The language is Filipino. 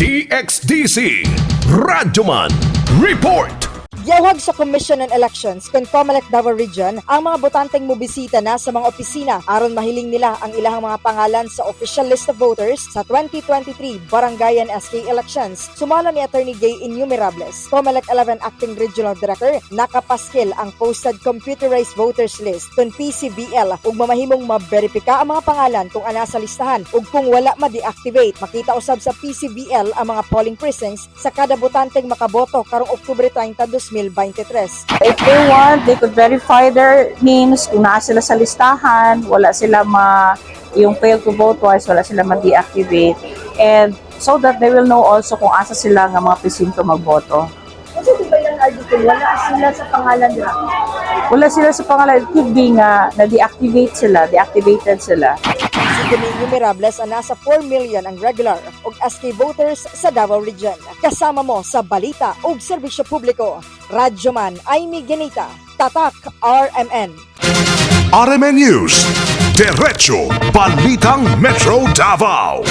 DXDC Radyoman Report Giyawag sa Commission on Elections kung Comelec Davao Region ang mga botanteng mobisita na sa mga opisina aron mahiling nila ang ilang mga pangalan sa official list of voters sa 2023 Barangayan SK elections. Sumala ni Attorney Gay Innumerables, Comelec 11 Acting Regional Director, nakapaskil ang posted computerized voters list kung PCBL ug mamahimong maberipika ang mga pangalan kung ana sa listahan ug kung wala ma-deactivate. Makita usab sa PCBL ang mga polling precincts sa kada botanteng makaboto karong Oktubre 30, 2023. If they want, they could verify their names kung naa sila sa listahan, wala sila ma yung fail to vote twice, wala sila ma-deactivate. And so that they will know also kung asa sila nga mga presinto magboto. Kasi di ba yung article, wala sila sa pangalan nila. Wala sila sa pangalan, it could be nga na-deactivate sila, deactivated sila. Si Demi Numerables ang nasa 4 million ang regular ug SK voters sa Davao Region. Kasama mo sa balita ug serbisyo publiko. Radyoman Aimee Genita, Tatak RMN. RMN News Diretso Balitang Metro Davao